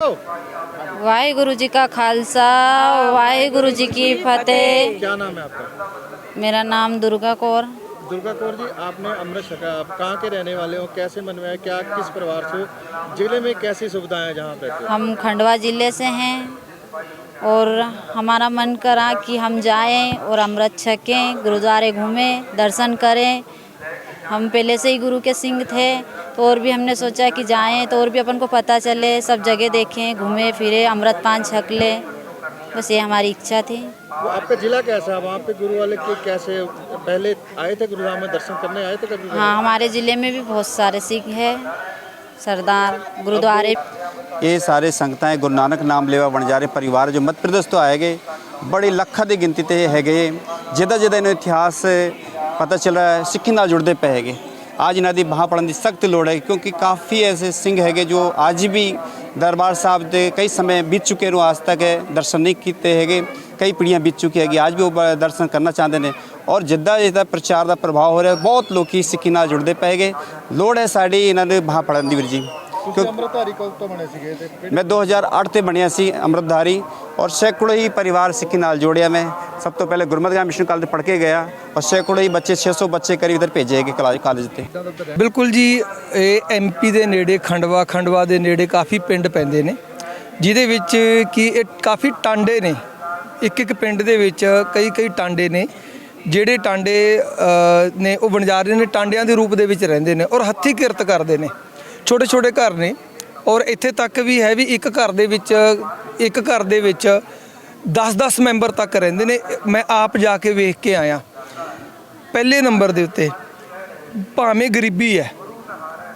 वाहिगुरु जी का खालसा वाहिगुरु जी की फतेह। क्या नाम है आपका? मेरा नाम दुर्गा कौर। दुर्गा कौर जी आपने अमृत छका आप कहाँ के रहने वाले हो? कैसे मनवाया? क्या किस परिवार से ज़िले में कैसी सुविधाएँ जहाँ पे? हम खंडवा ज़िले से हैं और हमारा मन करा कि हम जाएँ और अमृत छकें गुरुद्वारे घूमें दर्शन करें। हम पहले से ही गुरु के सिंह थे। तो और भी हमने सोचा कि जाएँ तो और भी अपन को पता चले सब जगह देखें घूमें फिरें अमृत पान छक लें। बस ये हमारी इच्छा थी। आपका जिला कैसा है? वहाँ पे गुरु वाले के कैसे पहले आए थे गुरुधाम में दर्शन करने आए थे कभी? हाँ हमारे ज़िले में भी बहुत सारे सिख है। सरदार गुरुद्वारे। ये सारे संगताएँ गुरु नानक नाम लेवा वणजारे परिवार जो मध्य प्रदेश तो आए गए बड़ी लखा की गिनती ते है गए। जिदा जिदा इन्हों इतिहास पता चल रहा है सिक्खी जुड़ते पे है ਅੱਜ ਇਹਨਾਂ ਦੀ ਬਾਹ ਪੜਨ ਦੀ ਸਖਤ ਲੋੜ ਹੈ ਕਿਉਂਕਿ ਕਾਫੀ ਐਸੇ ਸਿੰਘ ਹੈਗੇ ਜੋ ਅੱਜ ਵੀ ਦਰਬਾਰ ਸਾਹਿਬ ਦੇ ਕਈ ਸਮੇਂ ਬੀਤ ਚੁੱਕੇ ਨੂੰ ਅੱਜ ਤੱਕ ਦਰਸ਼ਨ ਨਹੀਂ ਕੀਤੇ ਹੈਗੇ ਕਈ ਪੀੜ੍ਹੀਆਂ ਬੀਤ ਚੁੱਕੀ ਹੈਗੀ ਅੱਜ ਵੀ ਉਹ ਦਰਸ਼ਨ ਕਰਨਾ ਚਾਹੁੰਦੇ ਨੇ ਔਰ ਜਿੱਦਾਂ ਜਿੱਦਾਂ ਪ੍ਰਚਾਰ ਦਾ ਪ੍ਰਭਾਵ ਹੋ ਰਿਹਾ ਬਹੁਤ ਲੋਕੀ ਸਿੱਖੀ ਨਾਲ ਜੁੜਦੇ ਪਏ ਹੈਗੇ ਲੋੜ ਹੈ ਸਾਡੀ ਇਹਨਾਂ ਦੇ ਬਾਹ ਪੜਨ ਦੀ ਵੀਰ ਜੀ ਅੰਮ੍ਰਿਤਧਾਰੀ ਕੋਲ ਤੋਂ ਬਣੇ ਸੀਗੇ ਤੇ ਮੈਂ 2008 ਤੇ ਬਣਿਆ ਸੀ ਅੰਮ੍ਰਿਤਧਾਰੀ ਔਰ ਸੈਂਕੜੋ ਹੀ ਪਰਿਵਾਰ ਸਿੱਖੀ ਨਾਲ ਜੋੜਿਆ ਮੈਂ ਸਭ ਤੋਂ ਪਹਿਲੇ ਗੁਰਮਤਿ ਮਿਸ਼ਨ ਕਾਲਜ ਪੜ੍ਹ ਕੇ ਗਿਆ ਔਰ ਸੈਂਕੜੋ ਹੀ ਬੱਚੇ 600 ਬੱਚੇ ਕਰੀਬ ਇਧਰ ਭੇਜੇ ਗਏ ਕਾਲਜ ਤੇ। ਬਿਲਕੁਲ ਜੀ, ਇਹ ਐਮਪੀ ਦੇ ਨੇੜੇ, ਖੰਡਵਾ ਖੰਡਵਾ ਦੇ ਨੇੜੇ ਕਾਫੀ ਪਿੰਡ ਪੈਂਦੇ ਨੇ, ਜਿਹਦੇ ਵਿੱਚ ਕਿ ਇਹ ਕਾਫੀ ਟਾਂਡੇ ਨੇ। ਇੱਕ ਇੱਕ ਪਿੰਡ ਦੇ ਵਿੱਚ ਕਈ ਕਈ ਟਾਂਡੇ ਨੇ, ਜਿਹੜੇ ਟਾਂਡੇ ਨੇ, ਉਹ ਵਣਜਾਰੇ ਨੇ, ਟਾਂਡਿਆਂ ਦੇ ਰੂਪ ਦੇ ਵਿੱਚ ਰਹਿੰਦੇ ਨੇ ਔਰ ਹੱਥੀਂ ਕਿਰਤ ਕਰਦੇ ਨੇ। ਛੋਟੇ ਛੋਟੇ ਘਰ ਨੇ ਔਰ ਇੱਥੇ ਤੱਕ ਵੀ ਹੈ ਵੀ ਇੱਕ ਘਰ ਦੇ ਵਿੱਚ, ਇੱਕ ਘਰ ਦੇ ਵਿੱਚ 10-10 ਮੈਂਬਰ ਤੱਕ ਰਹਿੰਦੇ ਨੇ। ਮੈਂ ਆਪ ਜਾ ਕੇ ਵੇਖ ਕੇ ਆਇਆ। ਪਹਿਲੇ ਨੰਬਰ ਦੇ ਉੱਤੇ, ਭਾਵੇਂ ਗਰੀਬੀ ਹੈ,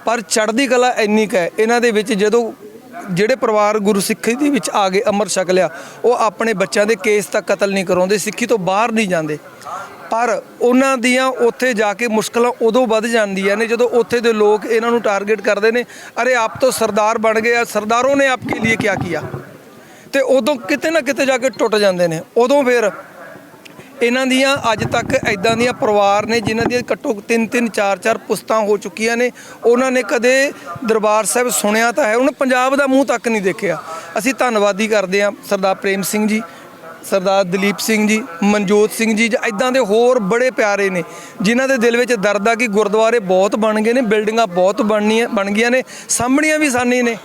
ਪਰ ਚੜ੍ਹਦੀ ਕਲਾ ਇੰਨੀ ਕੁ ਹੈ। ਇਹਨਾਂ ਦੇ ਵਿੱਚ ਜਦੋਂ ਜਿਹੜੇ ਪਰਿਵਾਰ ਗੁਰੂ ਸਿੱਖੀ ਦੇ ਵਿੱਚ ਆ ਗਏ ਅੰਮ੍ਰਿਤ ਛਕ ਲਿਆ, ਉਹ ਆਪਣੇ ਬੱਚਿਆਂ ਦੇ ਕੇਸ ਤੱਕ ਕਤਲ ਨਹੀਂ ਕਰਾਉਂਦੇ, ਸਿੱਖੀ ਤੋਂ ਬਾਹਰ ਨਹੀਂ ਜਾਂਦੇ। ਪਰ ਉਹਨਾਂ ਦੀਆਂ ਉੱਥੇ ਜਾ ਕੇ ਮੁਸ਼ਕਲਾਂ ਉਦੋਂ ਵੱਧ ਜਾਂਦੀਆਂ ਨੇ, ਜਦੋਂ ਉੱਥੇ ਦੇ ਲੋਕ ਇਹਨਾਂ ਨੂੰ ਟਾਰਗੇਟ ਕਰਦੇ ਨੇ, ਅਰੇ ਆਪ ਤੋਂ ਸਰਦਾਰ ਬਣ ਗਏ ਆ, ਸਰਦਾਰੋਂ ਨੇ ਆਪਕੇ ਲਈ ਕੀ ਕੀਤਾ ਤੇ ਉਦੋਂ ਕਿਤੇ ਨਾ ਕਿਤੇ ਜਾ ਕੇ ਟੁੱਟ ਜਾਂਦੇ ਨੇ। ਉਦੋਂ ਫਿਰ ਇਹਨਾਂ ਦੀਆਂ ਅੱਜ ਤੱਕ ਐਦਾਂ ਦੀਆਂ ਪਰਿਵਾਰ ਨੇ, ਜਿਨ੍ਹਾਂ ਦੀਆਂ ਘੱਟੋ ਤਿੰਨ ਤਿੰਨ, ਚਾਰ ਚਾਰ ਪੁਸਤਾਂ ਹੋ ਚੁੱਕੀਆਂ ਨੇ, ਉਹਨਾਂ ਨੇ ਕਦੇ ਦਰਬਾਰ ਸਾਹਿਬ ਸੁਣਿਆ ਤਾਂ ਹੈ। ਉਹਨੇ ਪੰਜਾਬ ਦਾ ਮੂੰਹ ਤੱਕ ਨਹੀਂ ਦੇਖਿਆ। ਅਸੀਂ ਧੰਨਵਾਦੀ ਕਰਦੇ ਹਾਂ ਸਰਦਾਰ ਪ੍ਰੇਮ ਸਿੰਘ ਜੀ, ਸਰਦਾਰ ਦਲੀਪ ਸਿੰਘ ਜੀ, ਮਨਜੋਤ ਸਿੰਘ ਜੀ, ਜਾਂ ਇਦਾਂ ਦੇ ਹੋਰ ਬੜੇ ਪਿਆਰੇ ਨੇ, ਜਿਨ੍ਹਾਂ ਦੇ ਦਿਲ ਵਿੱਚ ਦਰਦ ਆ ਕਿ ਗੁਰਦੁਆਰੇ ਬਹੁਤ ਬਣ ਗਏ ਨੇ, ਬਿਲਡਿੰਗਾਂ ਬਹੁਤ ਬਣਨੀਆਂ, ਬਣ ਗਈਆਂ ਨੇ, ਸਾਹਮਣੀਆਂ ਵੀ ਸਾਨੀ ਨੇ।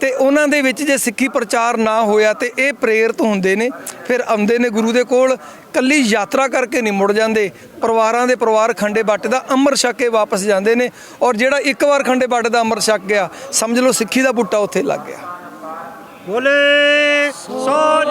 ਤੇ ਉਹਨਾਂ ਦੇ ਵਿੱਚ ਜੇ ਸਿੱਖੀ ਪ੍ਰਚਾਰ ਨਾ ਹੋਇਆ ਤੇ ਇਹ ਪ੍ਰੇਰਿਤ ਹੁੰਦੇ ਨੇ, ਫਿਰ ਆਉਂਦੇ ਨੇ ਗੁਰੂ ਦੇ ਕੋਲ ਕੱਲੀ ਯਾਤਰਾ ਕਰਕੇ ਨਹੀਂ ਮੁੜ ਜਾਂਦੇ। ਪਰਿਵਾਰਾਂ ਦੇ ਪਰਿਵਾਰ ਖੰਡੇ ਬਾਟੇ ਦਾ ਅੰਮ੍ਰਿਤ ਛਕ ਕੇ ਵਾਪਸ ਜਾਂਦੇ ਨੇ ਔਰ ਜਿਹੜਾ ਇੱਕ ਵਾਰ ਖੰਡੇ ਬਾਟੇ ਦਾ ਅੰਮ੍ਰਿਤ ਛਕ ਗਿਆ, ਸਮਝ ਲਓ ਸਿੱਖੀ ਦਾ ਬੂਟਾ ਉੱਥੇ ਲੱਗ ਗਿਆ। ਬੋਲੇ ਸੋ